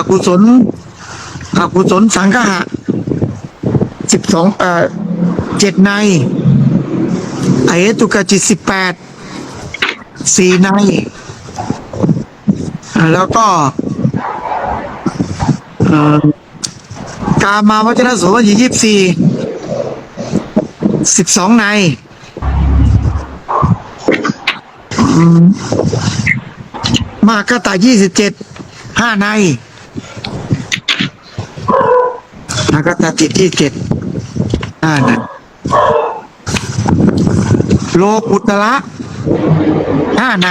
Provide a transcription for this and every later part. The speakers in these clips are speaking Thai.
อกุศลอกุศลสังฆะสิบสองเอ่อเจ็ดในอเหตุกจิตสิบแปดสี่ใน แล้วก็กามาวัจนโสวยี่สิบสี่สิบสองในมมากตายี่สิบเจ็ดห้าใน มากตาจิตที่เจ็ดห้าในโลกุตระห้าใน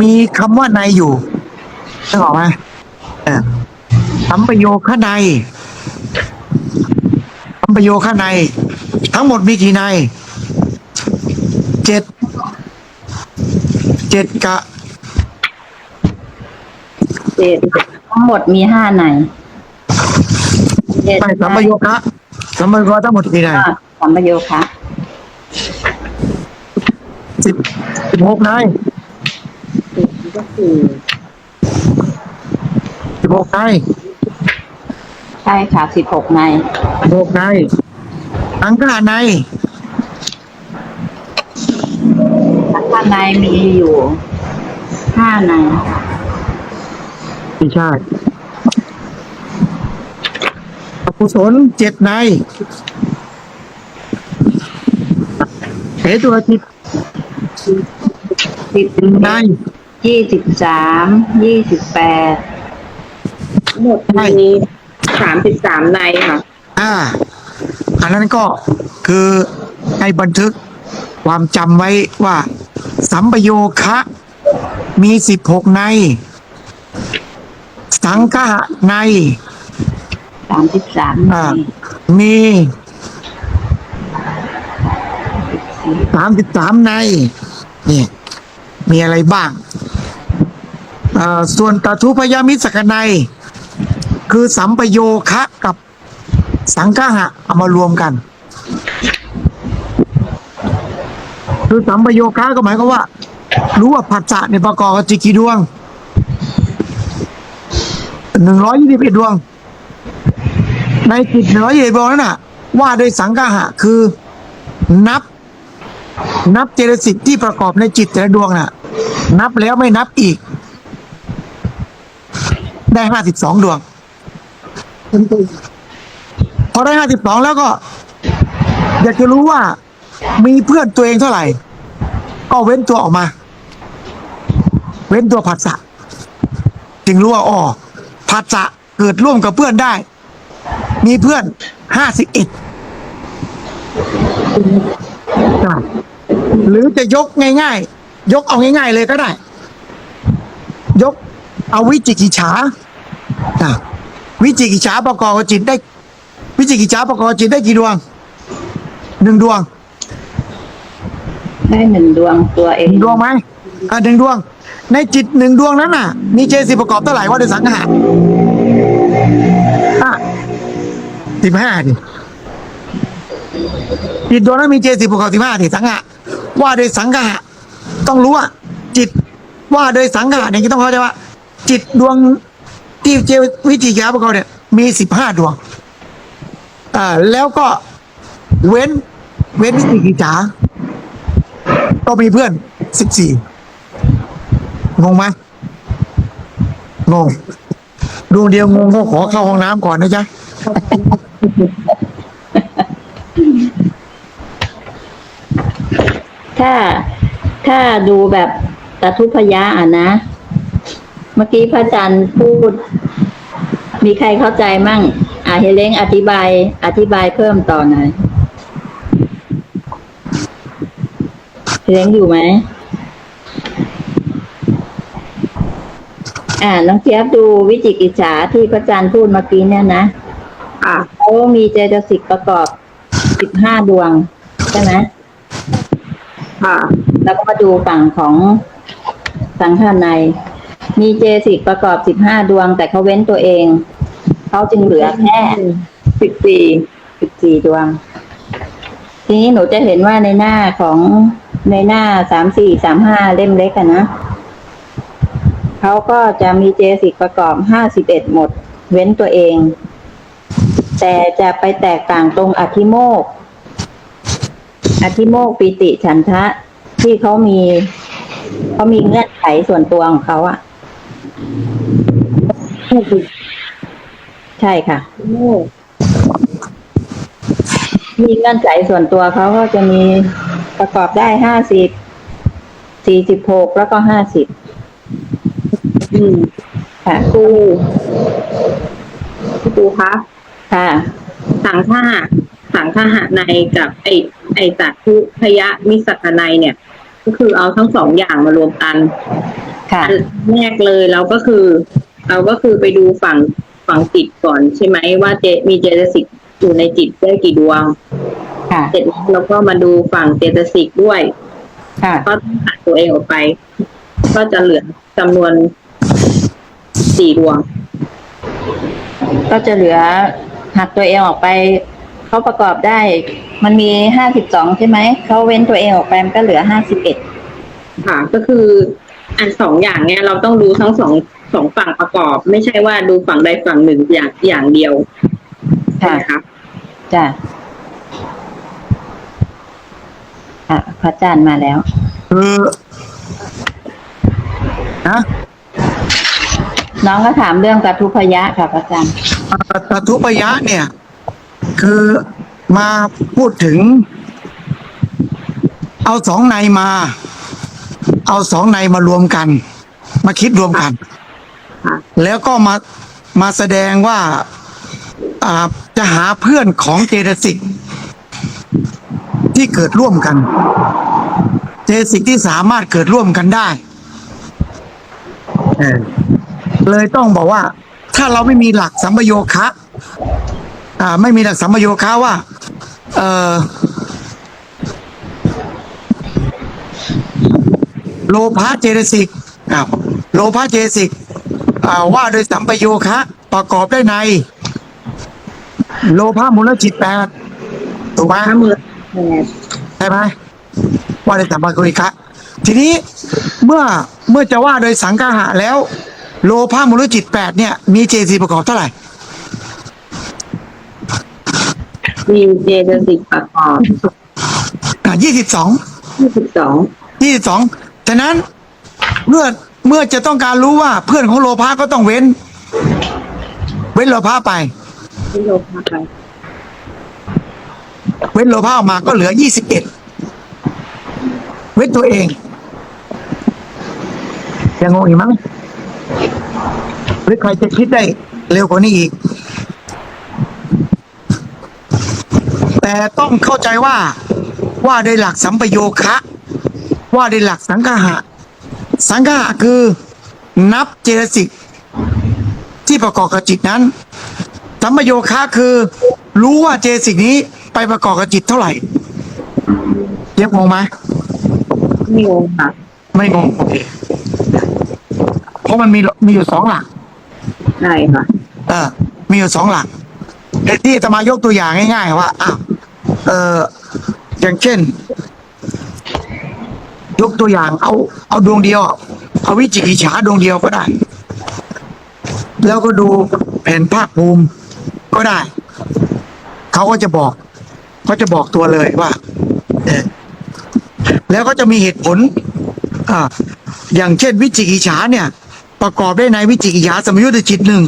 มีคำว่าในอยู่นึกออกไหมเออสัมปโยคะในสัมปโยคะใน ทั้งหมดมีกี่ใน เจ็ด เจ็ดกะเจ็ด ทั้งหมดมีห้าในเจ็ดไม่สัมปโยคะสัมปโยคะทั้งหมดกี่ในอ่าสัมปโยคะสิบสิบหกในก็คือสิบหกในใช่ค่ะสิบหกในสิบหกในอังคาในข้างในมีอยู่ห้าใน ไม่ใช่อกุศลเจ็ดในเหตุจิตสิบในยี่สิบสามยี่สิบแปดทั้งหมดมีสามสิบสามในค่ะอ่า อันนั้นก็คือให้บันทึกความจำไว้ว่า สัมปโยคะ มีสิบหกใน สังฆะในสามสิบสามในอ่ามีสามสิบสามในนี่มีอะไรบ้างเอ่อส่วนตทุพยามิสกนัยคือสัมปโยคะกับสังฆะเอามารวมกัน คือสัมปโยคะก็หมายความว่า รู้ว่าผัสสะในยประกอบกับจิตกี่ดวง หนึ่งร้อยยี่สิบเอ็ดดวง ในจิตหนึ่งร้อยยี่สิบดวงนั้นน่ะ ว่าโดยสังฆะคือนับ นับเจตสิกที่ประกอบในจิตแต่ละดวงน่ะ นับแล้วไม่นับอีก ได้ห้าสิบสองดวงพอได้ห้าสิบสองแล้วก็ อยากจะรู้ว่ามีเพื่อนตัวเองเท่าไหร่ ก็เว้นตัวออกมา เว้นตัวผัสสะจึงรู้ว่าอ๋อ ผัสสะเกิดร่วมกับเพื่อนได้ มีเพื่อนห้าสิบเอ็ดหรือจะยกง่ายๆ ยกเอาง่าย ๆ เลยก็ได้ ยกเอาวิจิกิจฉาอะวิจิกิจฉาประกอบกับจิตได้ วิจิกิจฉาประกอบกับจิตได้กี่ดวงหนึ่งดวง ได้หนึ่งดวงตัวเอหงนึ่งดวงไหมอ่าหนึ่งดวง ในจิตหนึ่งดวงนั้นน่ะ มีเจสิประกอบเท่าไหร่ว่าโดยสังหารอะสิบห้าดิจิตดวงนั้นมีเจสิประกอบสิบห้าดิสังหะว่าโดยสังหะต้องรู้ว่าจิตว่าโดยสังหะเนี่ยจะต้องเข้าใจว่า จิตดวงที่เจวิจิกาประกอบเนี่ยมีสิบห้าดวงอ่าแล้วก็เว้นเว้นวิจิกิจฉาก็มีเพื่อนสิบสี่ งงไหมงงดวงเดียวงงก็ขอเข้าห้องน้ำก่อนนะจ๊ะถ้าถ้าดูแบบตทุพยะอะนะ เมื่อกี้พระอาจารย์พูด มีใครเข้าใจมั่ง อะเฮเลงอธิบาย อธิบายเพิ่มต่อหน่อยเฮเลงอยู่ไหม อ่าน้องเจี๊ยบดูวิจิกิจฉาที่พระอาจารย์พูดเมื่อกี้เนี่ยนะอะเขามีเจตสิกประกอบสิบห้าดวงใช่ไหมค่ะ แล้วก็มาดูฝั่งของสังฆในยมีเจสิกประกอบสิบห้าดวง แต่เขาเว้นตัวเอง เขาจึงเหลือแค่สิบสี่สิบสี่ดวง ทีนี้หนูจะเห็นว่าในหน้าของในหน้าสามสี่สามห้าเล่มเล็กอะนะ เขาก็จะมีเจสิกประกอบห้าสิบเอ็ดหมด เว้นตัวเอง แต่จะไปแตกต่างตรงอธิโมก อธิโมกปิติฉันทะที่เขามีเขามีเงื่อนไขส่วนตัวของเขาอะใช่ค่ะมีเงื่อนไขส่วนตัวเขาก็จะมีประกอบได้ห้าสิบสี่สิบหกแล้วก็ห้าสิบ อืมค่ะครูครูคะค่ะสังฆาสังฆาในกับไอไอจัตุพยะมิสักนัยเนี่ย ก็คือเอาทั้งสองอย่างมารวมกันค่ะอันแรกเลยเราก็คือ เราก็คือไปดูฝั่งฝั่งจิตก่อนใช่ไหมว่าเจมีเจตสิกอยู่ในจิตได้กี่ดวง ค่ะ เสร็จแล้วเราก็มาดูฝั่งเจตสิกด้วย ค่ะ ก็ต้องตัดตัวเองออกไป ก็จะเหลือจำนวน สี่ดวง ก็จะเหลือหักตัวเองออกไปเขาประกอบได้ มันมีห้าสิบสองใช่ไหมเขาเว้นตัวเองออกไปมันก็เหลือห้าสิบเอ็ดค่ะ ก็คือ อันสองอย่างเนี้ยเราต้องดูทั้งสองสองฝั่งประกอบ ไม่ใช่ว่าดูฝั่งใดฝั่งหนึ่งอย่างอย่างเดียวใช่ค่ะไหมคะจ้ะค่ะพระอาจารย์มาแล้ว คือนะ น้องก็ถามเรื่องกัทุพยะค่ะพระอาจารย์ตทุปยะเนี่ย คือมาพูดถึง เอาสองในมา เอาสองในมารวมกัน มาคิดรวมกัน แล้วก็มามาแสดงว่าอ่าจะหาเพื่อนของเจตสิกที่เกิดร่วมกัน เจตสิกที่สามารถเกิดร่วมกันได้ เลยต้องบอกว่า ถ้าเราไม่มีหลักสัมปโยคะอ่า ไม่มีหลักสัมปโยคะว่า เออโลภะเจตสิกอ่าโลภะเจตสิกอ่าว่าโดยสัมปโยคะประกอบได้ใน โลภะมูลจิตแปดถูกไหมถ้ามือใช่ไหมว่าโดยสัมปโยคะทีนี้เมื่อเมื่อจะว่าโดยสังฆะแล้ว โลภะมูลจิตแปดเนี่ย มีเจตสิกประกอบเท่าไหร่ มีเจตสิกประกอบอ่ายี่สิบสอง ยี่สิบสองยี่สิบสองฉะนั้นเมื่อเมื่อจะต้องการรู้ว่าเพื่อนของโลภะก็ต้องเว้น เว้นโลภะไป ที่โลภะไปเว้นโลภะออกมาก็เหลือยี่สิบเอ็ดเว้นตัวเองยังงงอีกมั้ง หรือใครจะคิดได้เร็วกว่านี้อีก แต่ต้องเข้าใจว่าว่าโดยหลักสัมปโยคะ ว่าโดยหลักสังฆะสังฆะคือนับเจตสิกที่ประกอบกับจิตนั้น สัมปโยคะคือ รู้ว่าเจตสิกนี้ไปประกอบกับจิตเท่าไหร่เรียบงงไหมไม่งงค่ะ ไม่งงโอเค เพราะมันมีมีอยู่สองหลักใช่ค่ะเออมีอยู่สองหลักไอ้ที่จะมายกตัวอย่างง่ายๆว่าอ้าวเอออย่างเช่น ยกตัวอย่างเอา เอาดวงเดียวเอาวิจิกิจฉาดวงเดียวก็ได้ แล้วก็ดูแผ่นภาคภูมิก็ได้ เขาก็จะบอกเขาจะบอกตัวเลยว่าเออแล้วก็จะมีเหตุผล อ่า อย่างเช่นวิจิกิจฉาเนี่ย ประกอบได้ในวิจิกิจฉาสมยุทธจิตหนึ่ง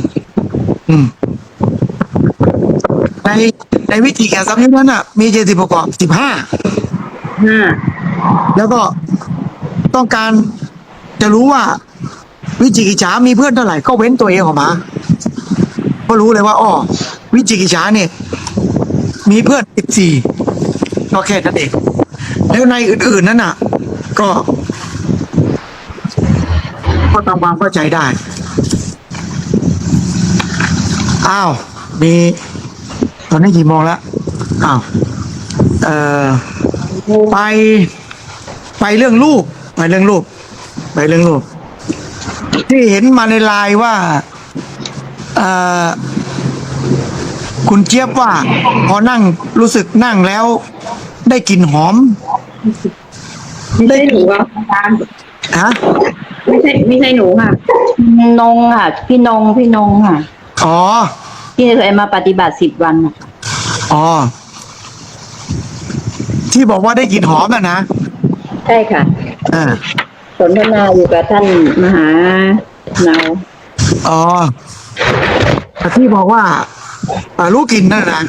อืมในในวิธีแก่สามยุทธนั้นอะ มีเจตสิกประกอบสิบห้าห้าแล้วก็ต้องการจะรู้ว่า วิจิกิจฉามีเพื่อนเท่าไหร่ก็เว้นตัวเองออกมา ก็รู้เลยว่าอ้อวิจิกิจฉาเนี่ย มีเพื่อนสิบสี่ก็แค่นั้นเองแล้วในอื่นๆนั้นน่ะ ก็ ก็ทำความเข้าใจได้ อ้าว มี ตอนนี้กี่โมงแล้วอ้าวเอ่อไป ไปเรื่องรูป ไปเรื่องรูป ไปเรื่องรูป ที่เห็นมาในไลน์ว่าเอ่อคุณเจี๊ยบว่า พอนั่งรู้สึกนั่งแล้ว ได้กลิ่นหอม ไม่ใช่หนูค่ะอาจารย์ฮะ ไม่ใช่ไม่ใช่หนูค่ะ นงค่ะ พี่นงพี่นงค่ะ อ๋อ ที่เคยมาปฏิบัติสิบวันน่ะอ๋อ ที่บอกว่าได้กลิ่นหอมอะนะใช่ค่ะ อ่าสนทนาอยู่กับท่านมหาเนาอ๋อแต่ที่บอกว่าอ่ารู้กลิ่นนั่นนะ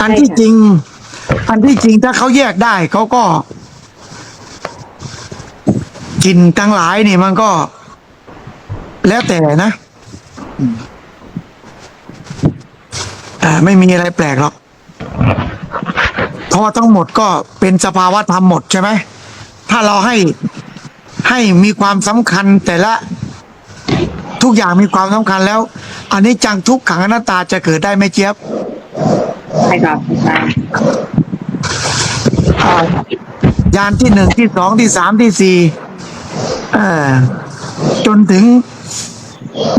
อันที่จริง อันที่จริงถ้าเขาแยกได้เขาก็ กลิ่นทั้งหลายนี่มันก็ แล้วแต่นะอืมอ่าไม่มีอะไรแปลกหรอกเพราะว่าทั้งหมดก็เป็นสภาวะธรรมหมดใช่ไหมถ้าเราให้ให้มีความสำคัญแต่ละทุกอย่างมีความสำคัญแล้ว อันนี้จังทุกขังอนัตตาจะเกิดได้ไหมเจี๊ยบใช่ครับอาจารย์ยานที่หนึ่งที่สองที่สามที่สี่เอ่อ จนถึง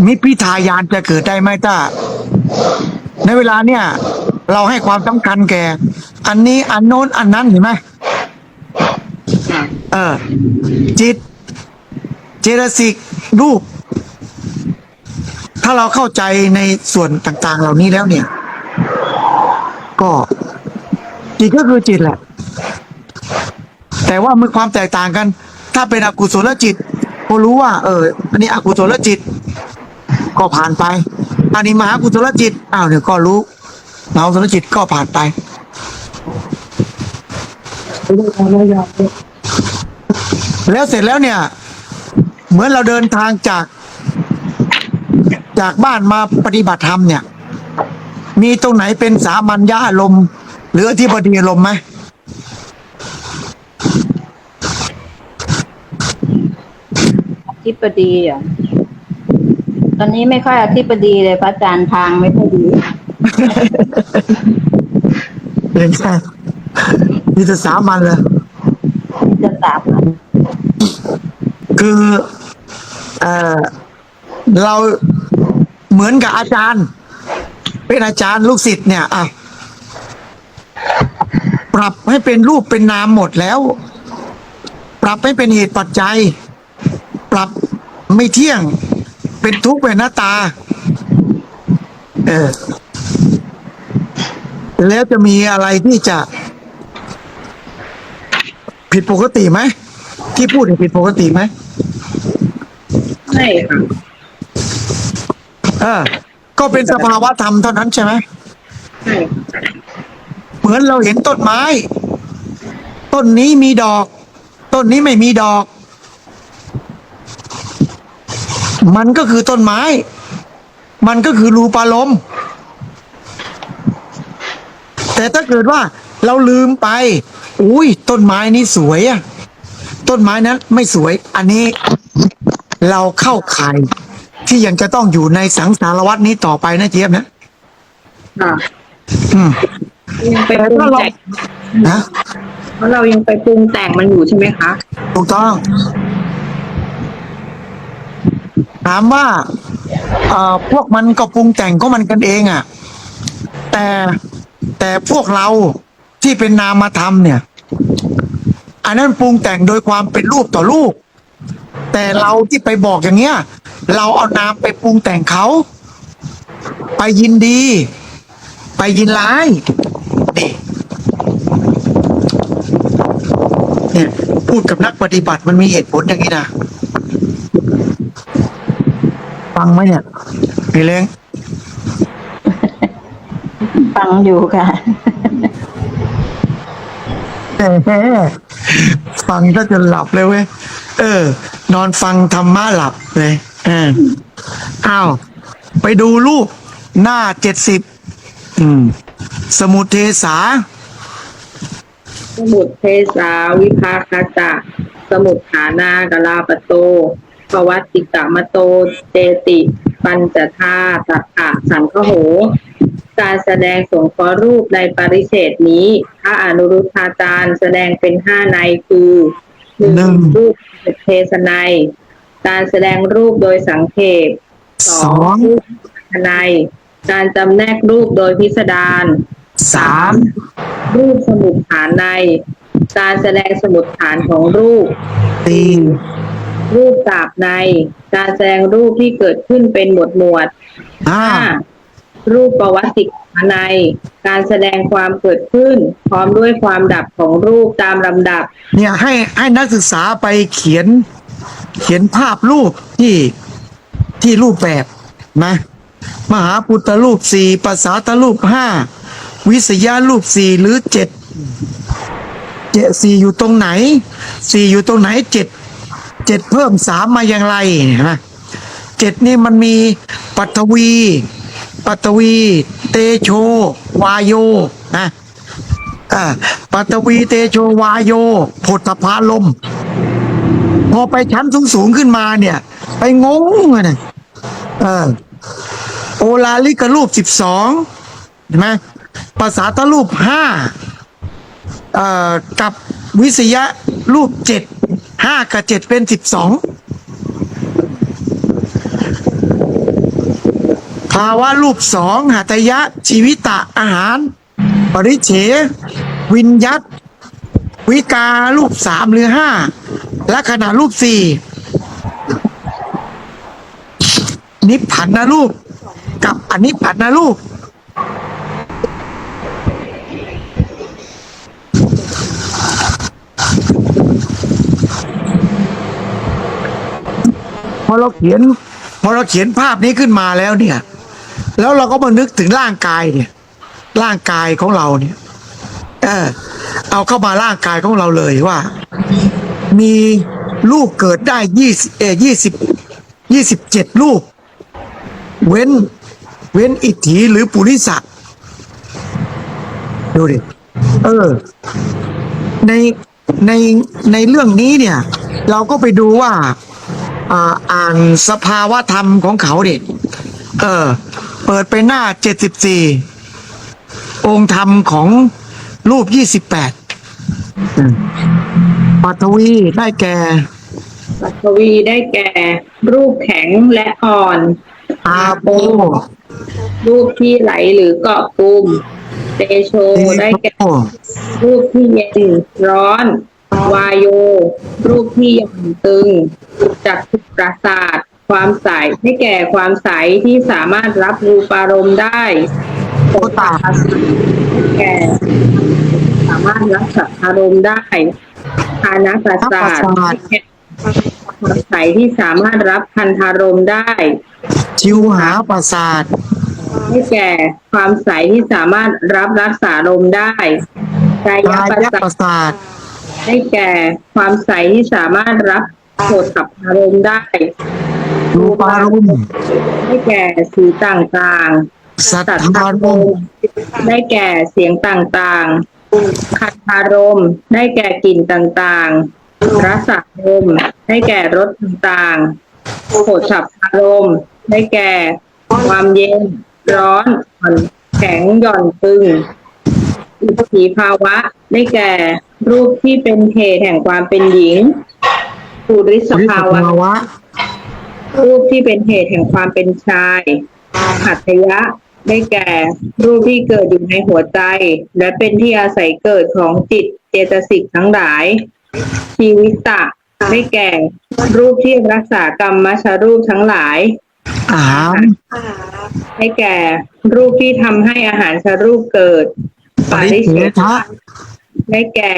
มิพิทายานจะเกิดได้ไหมถ้า ในเวลาเนี่ย เราให้ความสำคัญแก่ อันนี้อันโน้นอันนั้นเห็นไหมเออ จิต เจตสิกรูป ถ้าเราเข้าใจในส่วนต่างๆ เหล่านี้แล้วเนี่ย ก็จิตก็คือจิตแหละ แต่ว่ามีความแตกต่างกัน ถ้าเป็นอกุศลจิตก็รู้ว่า เออ อันนี้อกุศลจิต ก็ผ่านไป อันนี้มหากุศลจิตอ้าวเดี๋ยวก็รู้มหากุศลจิตก็ผ่านไปแล้วเสร็จแล้วเนี่ย เหมือนเราเดินทางจาก จากบ้านมาปฏิบัติธรรมเนี่ย มีตรงไหนเป็นสามัญญาอารมณ์หรืออธิบดีอารมณ์ไหม ธิบดีอะตอนนี้ไม่ค่อยอธิบดีเลยพระอาจารย์ทางไม่ค่อยดีเป็นแค่มีแต่สามัญเลยจะสามคือเออเราเหมือนกับอาจารย์ เป็นอาจารย์ลูกศิษย์เนี่ยอะปรับให้เป็นรูปเป็นนามหมดแล้ว ปรับให้เป็นเหตุปัจจัย ปรับไม่เที่ยง เป็นทุกข์เป็นหน้าตา เออ แล้วจะมีอะไรที่จะ ผิดปกติไหมที่พูดเนี่ยผิดปกติไหมใช่ค่ะเออ ก็เป็นสภาวะธรรมเท่านั้นใช่ไหมใช่เหมือนเราเห็นต้นไม้ ต้นนี้มีดอก ต้นนี้ไม่มีดอก มันก็คือต้นไม้ มันก็คือรูปารมณ์แต่ถ้าเกิดว่าเราลืมไป อุ้ยต้นไม้นี้สวยอะต้นไม้นั้นไม่สวย อันนี้เราเข้าข่ายที่ยังจะต้องอยู่ในสังสารวัตนี้ต่อไปนะเจี๊ยบนะค่ะอืมยังไปปรุงแต่งนะเพราะเรายังไปปรุงแต่งมันอยู่ใช่ไหมคะ ถูกต้อง ถามว่าเอ่อพวกมันก็ปรุงแต่งก็มันกันเองอะ่ะ แต่แต่พวกเราที่เป็นนามธรรมเนี่ย อันนั้นปรุงแต่งโดยความเป็นรูปต่อรูป แต่เราที่ไปบอกอย่างเงี้ย เราเอานามไปปรุงแต่งเขา ไปยินดี ไปยินร้ายนี่เนี่ยพูดกับนักปฏิบัติมันมีเหตุผลอย่างนี้นะ ฟังไหมเนี่ย พี่เล้งฟังอยู่ค่ะแหมฟังก็จะหลับเลยเว้ย เออ นอนฟังธรรมะหลับเลยเอออ้าว ไปดูรูป หน้าเจ็ดสิบอืม สมุทเทสา สมุดเทสาวิภาคตะสมุดฐานา กลาปโต ภวัตติกามโตเตติปัญจธาตัถะสังคโห การแสดงสงเคราะห์รูปในปริเฉดนี้ พระอนุรุทธาจารย์แสดงเป็นห้าในคือหนึ่งรูปเทศนัยการแสดงรูปโดยสังเขปสองงรูปทนายการจำแนกรูปโดยพิสดารสามรูปสมุดฐานใน การแสดงสมุดฐานของรูปสี่ รูปตราบใน การแสดงรูปที่เกิดขึ้นเป็นหมวดหมวดอ่า ห้ารูปประวัติขาใน การแสดงความเกิดขึ้น พร้อมด้วยความดับของรูปตามลำดับ เนี่ยให้ให้นักศึกษาไปเขียน เขียนภาพรูปที่ที่รูปแบบนะ มหาพุทธรูปสี่ภาษาตรูปห้าวิสยารูปสี่หรือเจ็ดเจ็ดสี่อยู่ตรงไหนสี่อยู่ตรงไหนเจ็ด เจ็ดเพิ่มสามมาอย่างไรเห็นะเจ็ดนี่มันมีปัทวีปัทวีเตโชวายโยนะอ่าปัตวี เตโช วายโยผลพาลม พอไปชั้นสูงสูงขึ้นมาเนี่ย ไปงงอะเนี่ยเออโอลาลิกรูปสิบสองเห็นไหมภาษาตะรูปห้าเอ่อกับวิสยะรูปเจ็ด ห้ากับเจ็ดเป็นสิบสองภาวะรูปสองหัตยะ ชีวิตะอาหาร ปริเฉ วินยัตวิการูปสามหรือห้าและขณะรูปสี่นิพพันนรูป กับอนิพพันนรูป พอเราเขียน พอเราเขียนภาพนี้ขึ้นมาแล้วเนี่ย แล้วเราก็มานึกถึงร่างกายเนี่ย ร่างกายของเราเนี่ย เออ เอาเข้ามาร่างกายของเราเลยว่า มีลูกเกิดได้ยี่สิบเอยี่สิบยี่สิบเจ็ดลูก เว้น เว้นอิทธิหรือปุริสักดูดิ เออ ในในในเรื่องนี้เนี่ย เราก็ไปดูว่า อ่าอ่านสภาวะธรรมของเขาเด็กเออ เปิดไปหน้าเจ็ดสิบสี่องค์ธรรมของรูปยี่สิบแปดปัทวีได้แก่ปัทวีได้แก่ รูปแข็งและอ่อน อาโป รูปที่ไหลหรือเกาะกลุ่มเตโชได้แก่โอ้รูปที่เย็นร้อน วายโย รูปที่หย่อนตึงจักขุประสาทความใสได้แก่ความใสที่สามารถรับรูปารมณ์ได้โสตประสาทได้แก่ สามารถรับสัทธารมณ์ได้คานะประสาทได้แก่ความใสที่สามารถรับคันธารมณ์ได้ ชิวหาประสาทได้แก่ความใสที่สามารถรับรักษาลมได้กายกายประยสาประทสาท ได้แก่ความใสที่สามารถรับโสตสัพพารมณ์ได้รูปารมณ์ได้แก่สีต่างๆ สัทธารมณ์ได้แก่เสียงต่างๆ คัทธารมณ์ได้แก่กลิ่นต่างๆรสารมณ์ได้แก่รสต่างๆโผฏฐัพพารมณ์ได้แก่ความเย็นร้อนอ่อนแข็งหย่อนตึง อิทธิภาวะ ได้แก่ รูปที่เป็นเหตุแห่งความเป็นหญิงปุริสปุริสภาวะภาวะ รูปที่เป็นเหตุแห่งความเป็นชายหัตถยะ ได้แก่ รูปที่เกิดอยู่ในหัวใจ และเป็นที่อาศัยเกิดของจิตเจตสิกทั้งหลาย ชีวิตะได้แก่ รูปที่รักษากรรมมชรูปทั้งหลายอาหารได้แก่ รูปที่ทำให้อาหารชรูปเกิด ปริเฉทะได้แก่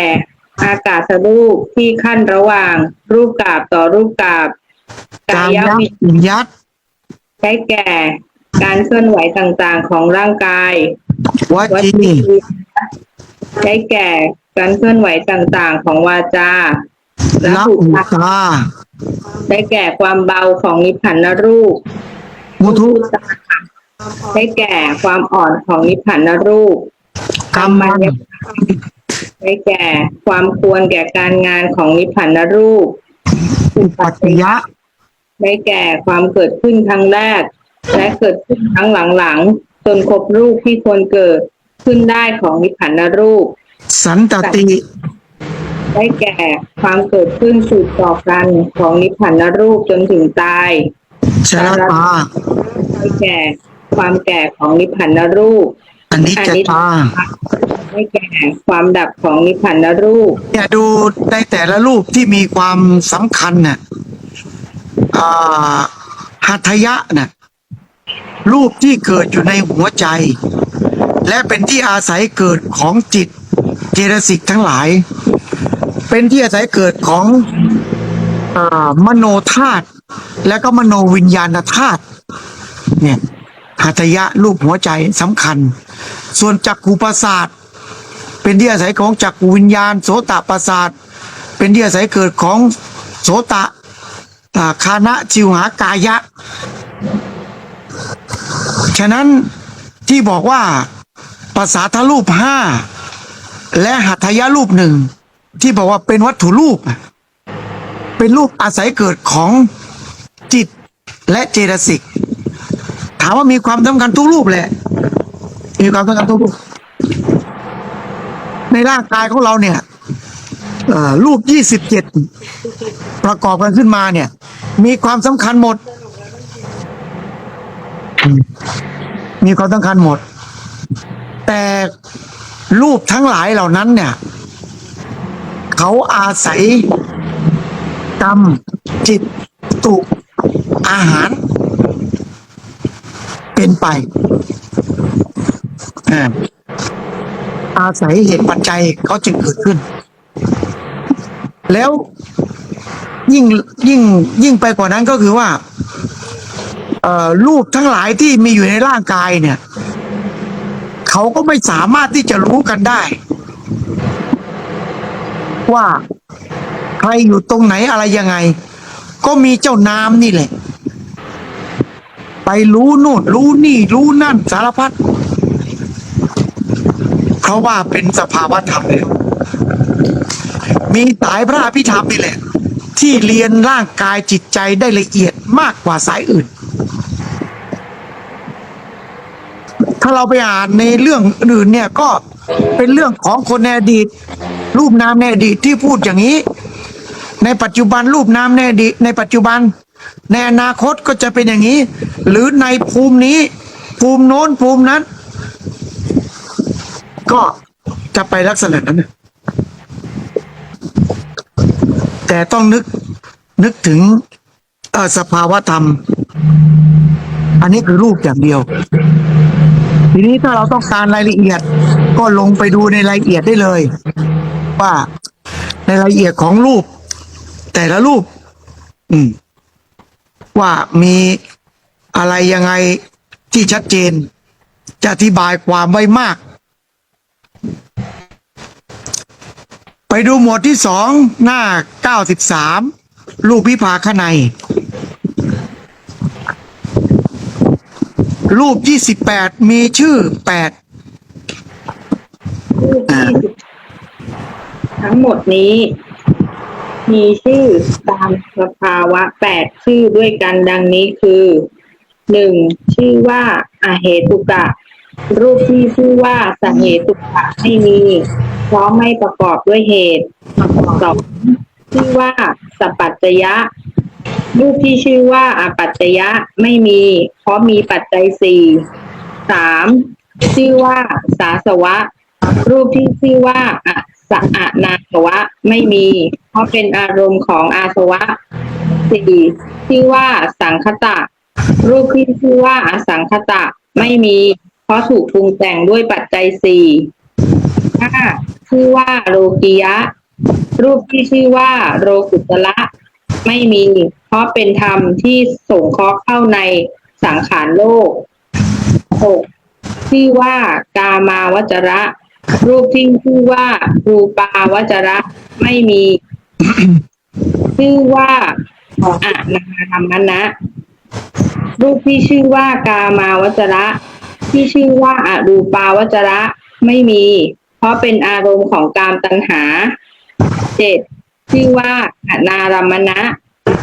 อากาศรูปที่ขั้นระหว่าง รูปกาบต่อรูปกาบกายยยัวิวิญยัตได้แก่ การเคลื่อนไหวต่างๆของร่างกายววจีจีได้แก่การเคลื่อนไหวต่างๆของวาจาละและอุหุตาได้แก่ความเบาของนิพพานรูปมุทุได้แก่ความอ่อนของนิพพานรูปก รรมันได้แก่ ความควรแก่การงานของนิพพานรูป อุปัตติยะ ได้แก่ความเกิดขึ้นครั้งแรก และเกิดขึ้นครั้งหลังๆจนครบรูปที่ควรเกิดขึ้นได้ของนิพพานรูป สันตติ ได้แก่ความเกิดขึ้นสืบต่อกันของนิพพานรูปจนถึงตายชรตาได้แก่ความแก่ของนิพพานรูปอ นิจจตาได้แก่ความดับของนิพพานรูปเนี่ยดูในแต่ละรูปที่มีความสำคัญน่ะอ่าหัตถยะนะ่ะรูปที่เกิดอยู่ในหัวใจ และเป็นที่อาศัยเกิดของจิตเจตสิกทั้งหลาย เป็นที่อาศัยเกิดของอามโนธาตุและก็มโนวิญญาณธาตุเนี่ยหัตถยะรูปหัวใจสำคัญ ส่วนจักรูประสาท เป็นที่อาศัยของจักรวิญญาณ โสตประสาท เป็นที่อาศัยเกิดของโสตะคานะจิวหากายะ ฉะนั้นที่บอกว่าภาษาทรูปห้าและหัตถยรูปหนึ่งที่บอกว่าเป็นวัตถุรูป เป็นรูปอาศัยเกิดของจิตและเจตสิก ถามว่ามีความสำคัญทุกรูปแหละ มีความสำคัญทุกรูปในร่างกายของเราเนี่ยรูปยี่สิบเจ็ดประกอบกันขึ้นมาเนี่ย มีความสำคัญหมด มีความสำคัญหมด แต่รูปทั้งหลายเหล่านั้นเนี่ย เขาอาศัยกรรมจิตตุอาหาร เป็นไป อาศัยเหตุปัจจัยเขาจึงเกิดขึ้น แล้วยิ่งยิ่งยิ่งไปกว่านั้นก็คือว่าเออรูปทั้งหลายที่มีอยู่ในร่างกายเนี่ย เขาก็ไม่สามารถที่จะรู้กันได้ ว่าใครอยู่ตรงไหนอะไรยังไง ก็มีเจ้าน้ำนี่แหละ ไปรู้นู่นรู้นี่ รู้นั่นสารพัด ราะว่าเป็นสภาวะธรรมเลยมีสายพระอภิธรรมนี่แหละ ที่เรียนร่างกายจิตใจได้ละเอียดมากกว่าสายอื่น ถ้าเราไปอ่านในเรื่องอื่นเนี่ยก็เป็นเรื่องของคนในอดีต รูปนามในอดีตที่พูดอย่างนี้ ในปัจจุบันรูปนามในอดีตในปัจจุบันในอนาคตก็จะเป็นอย่างนี้ หรือในภูมินี้ ภูมิโน้นภูมินั้น ก็จะไปลักษณะนั้นนะแต่ต้องนึกนึกถึงสภาวะธรรม อันนี้คือรูปอย่างเดียว ทีนี้ถ้าเราต้องการรายละเอียด ก็ลงไปดูในรายละเอียดได้เลย ว่าในรายละเอียดของรูป แต่ละรูป อืม ว่ามีอะไรยังไงที่ชัดเจน จะอธิบายความไว้มาก ไปดูหมวดที่สองหน้าเก้าสิบสามรูปพิพาขใน รูปยี่สิบแปดมีชื่อแปดรูปที่สิบทั้งหมดนี้ มีชื่อตามสภาวะแปดชื่อด้วยกันดังนี้คือหนึ่งชื่อว่าอาเหตุกะ รูปที่ชื่อว่าสเหตุกะไม่มีเพราะไม่ประกอบด้วยเหตุสองชื่อว่าสปปัจจยะ รูปที่ชื่อว่าอปัจจยะไม่มี เพราะมีปัจจัยสี่สามชื่อว่าสาสวะ รูปที่ชื่อว่าอะสะอานาสวะไม่มี เพราะเป็นอารมณ์ของอาสวะสี่ชื่อว่าสังคตะ รูปที่ชื่อว่าอสังคตะไม่มี เพราะถูกปรุงแต่งด้วยปัจจัยสี่ห้าชื่อว่าโลกิยะ รูปที่ชื่อว่าโรกุตละไม่มี เพราะเป็นธรรมที่ส่งเคราะห์เข้าในสังขารโลกหกชื่อว่ากามาวจระ รูปที่ชื่อว่ารูปาวจระไม่มี ชื่อว่าอะนาธรรมนะ รูปที่ชื่อว่ากามาวจระ ที่ชื่อว่าอรูปาวจระไม่มี เพราะเป็นอารมณ์ของกามตัณหาเจ็ดชื่อว่าอนารามณะ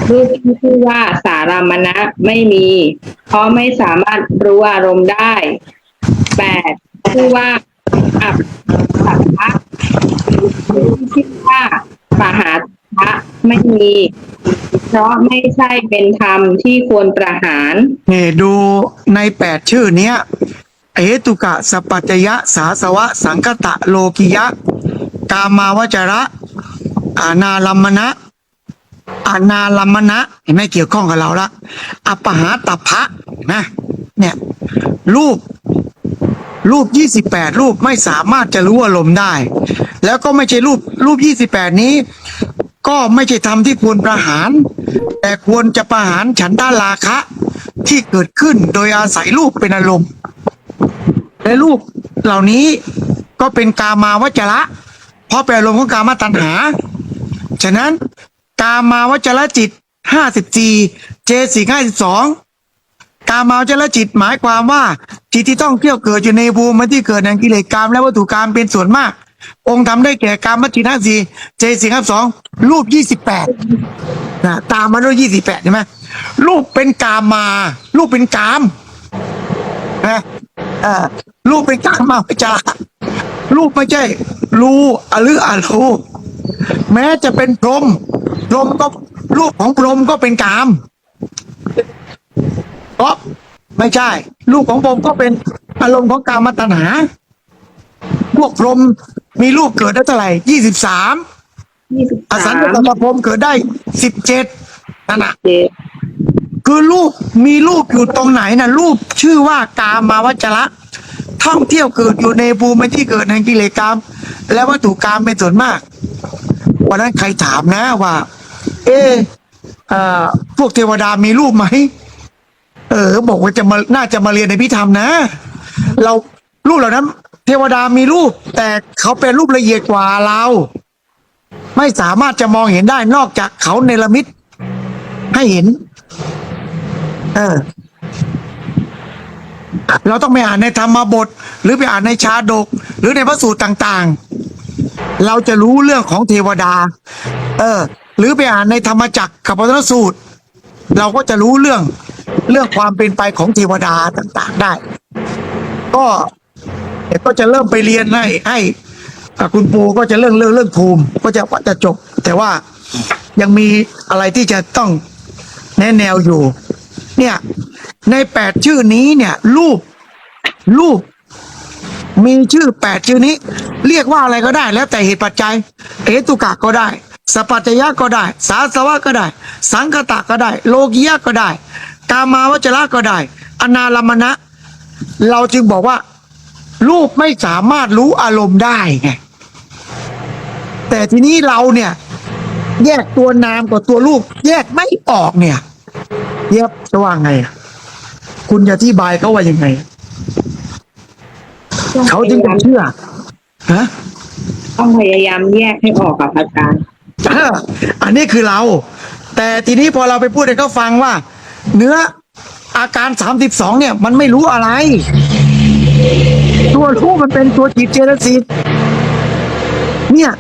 รูปที่ชื่อว่าสารามณะไม่มี เพราะไม่สามารถรู้อารมณ์ได้แปดชื่อว่าอัปสัทธะรูปที่ชื่อว่าปหา ทะไม่มี เพราะไม่ใช่เป็นธรรมที่ควรประหาร นี่ดูในแปดชื่อเนี้ยอเหตุกะสปัจจยะสาสวะ สังคตะโลกิยะ กามาวจระ อานาลัมมณะอานาลัมมณะเห็นไหมเกี่ยวข้องกับเราละอปหาตพะนะเนี่ยรูปรูปยี่สิบแปดรูปไม่สามารถจะรู้อารมณ์ได้ แล้วก็ไม่ใช่รูปรูปยี่สิบแปดนี้ ก็ไม่ใช่ทำที่ควรประหาร แต่ควรจะประหารฉันทาราคะ ที่เกิดขึ้นโดยอาศัยรูปเป็นอารมณ์และรูปเหล่านี้ก็เป็นกามาวจระเพราะเป็นอารมณ์ของกามตัณหา ฉะนั้นกามาวจรจิตห้าสิบสี่เจสิกห้าสิบสองกามาวจรจิตหมายความว่าจิตที่ต้องเที่ยวเกิดอยู่ในภูมิที่เกิดแห่งกิเลสกามและวัตถุกามเป็นส่วนมาก องค์ทำได้แก่การมจิตห้าสี่เจสิกห้าสองรูปยี่สิบแปดนะตามมาด้วยยี่สิบแปดใช่ไหมรูปเป็นกามารูปเป็นกามนะอ่ารูปเป็นกามาวจระรูปไม่ใช่ รู้หรืออะรู้แม้จะเป็นพรมพรมก็รูปของพรมก็เป็นกามเพราะไม่ใช่รูปของพรมก็เป็นอารมณ์ของกามตัณหา พวกพรม มีรูปเกิดได้เท่าไหร่ยี่สิบสามยี่สิบอสัสานมตตพรหมเกิดได้สิบเจ็ดนั่นนะเจ็ดคือรูปมีรูปอยู่ตรงไหนนะรูปชื่อว่ากามาวจระท่องเที่ยวเกิดอยู่ในภูมิที่เกิดแห่งกิเลสกรรมและวัตถุกรรมเป็นส่วนมากวันนั้นใครถามนะว่า เออเอ่อพวกเทวดามีรูปไหม เออ บอกว่าจะมาน่าจะมาเรียนในพิธรรมนะ เรารูปเหล่านั้น เทวดามีรูป แต่เขาเป็นรูปละเอียดกว่าเรา ไม่สามารถจะมองเห็นได้นอกจากเขาเนรมิตให้เห็น เออ เราต้องไปอ่านในธรรมบท หรือไปอ่านในชาดก หรือในพระสูตรต่าง ๆ เราจะรู้เรื่องของเทวดา เออ หรือไปอ่านในธรรมจักรกับพระสูตร เราก็จะรู้เรื่องเรื่องความเป็นไปของเทวดาต่าง ๆ ได้ ก็ ก็จะเริ่มไปเรียนให้ให้คุณปูก็จะเรื่องเรื่องเรื่องภูมิ ก็จะว่าจะจบ แต่ว่ายังมีอะไรที่จะต้องแนแนวอยู่ เนี่ย ในแปดชื่อนี้เนี่ย รูป รูป มีชื่อแปดชื่อนี้ เรียกว่าอะไรก็ได้ แล้วแต่เหตุปัจจัย เอตุกะก็ได้สปัจจยะก็ได้ สาสวะก็ได้ สังคตะก็ได้ โลกิยะก็ได้ กามาวจระก็ได้ อนาลมณะ เราจึงบอกว่า รูปไม่สามารถรู้อารมณ์ได้ไงแต่ทีนี้เราเนี่ย แยกตัวนามกับตัวรูป แยกไม่ออกเนี่ยเย็บจะว่าไงอะคุณจะอธิบายเขาว่ายังไง เขาจึงจะเชื่อฮะต้องพยายามแยกให้ออกกับอาจารย์เอออันนี้คือเรา แต่ทีนี้พอเราไปพูดให้เขาฟังว่า เนื้ออาการสามสิบสองเนี่ย มันไม่รู้อะไร ตัวรู้มันเป็นตัวจิตเจตสิกเนี่ย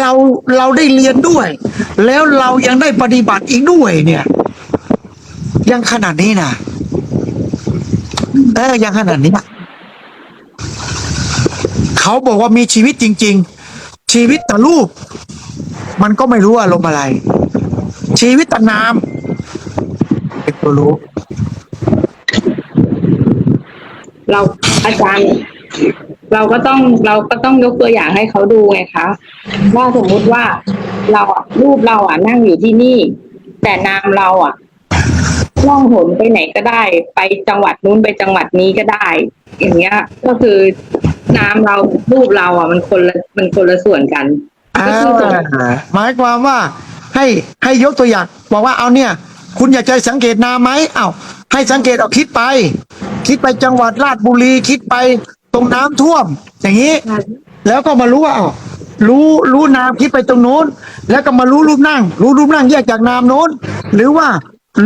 เราเราได้เรียนด้วย แล้วเรายังได้ปฏิบัติอีกด้วย เนี่ย ยังขนาดนี้นะเออยังขนาดนี้นะเขาบอกว่ามีชีวิตจริง ๆ ชีวิตแต่รูป มันก็ไม่รู้อารมณ์อะไร ชีวิตแต่นามเป็นตัวรู้ เราอาจารย์ เราก็ต้องเราก็ต้องยกตัวอย่างให้เขาดูไงคะว่าสมมุติว่าเราอะรูปเราอะนั่งอยู่ที่นี่ แต่นามเราอะล่องหนไปไหนก็ได้ ไปจังหวัดนู้นไปจังหวัดนี้ก็ได้ อย่างเงี้ย ก็คือนามเรารูปเราอะ มันคนละมันคนละส่วนกันอ่าก็คือหมายความว่า ให้ให้ยกตัวอย่างบอกว่าเอาเนี่ย คุณอยากจะสังเกตนามไหมเอาให้สังเกตเอาคิดไป คิดไปจังหวัดราชบุรีคิดไปตรงน้ำท่วม อย่างนี้ แล้วก็มารู้ว่าอ้าวรู้รู้นามคิดไปตรงโน้น แล้วก็มารู้รูปนั่ง รู้รูปนั่งแยกจากนามโน้น หรือว่า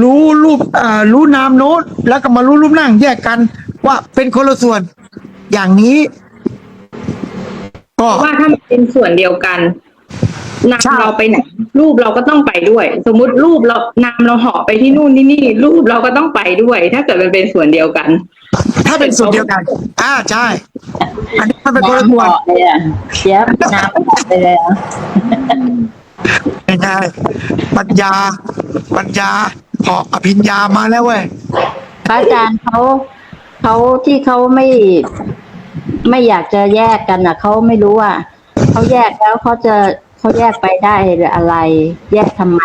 รู้รูปอ่ารู้นามโน้น แล้วก็มารู้รูปนั่งแยกกันว่าเป็นคนละส่วนอย่างนี้ ก็ว่าถ้ามันเป็นส่วนเดียวกัน นามใช่เราไปไหน รูปเราก็ต้องไปด้วย สมมุติรูปเรานามเราเหาะไปที่นู่นที่นี่ รูปเราก็ต้องไปด้วย ถ้าเกิดมันเป็นส่วนเดียวกัน ถ้าเป็นส่วนเดียวกัน อ่าใช่ อันนี้มันเป็นคนละส่วนน้ำเหาะเลยอะเจี๊ยบน้ำเหาะไปเลยอะไม่ใช่ปัญญา ปัญญาพออภิญญามาแล้วเว้ยพระอาจารย์เขาเขาที่เขาไม่ไม่อยากจะแยกกันอะเขาไม่รู้ว่าเขาแยกแล้วเขาจะ เขาแยกไปได้หรืออะไร แยกทำไม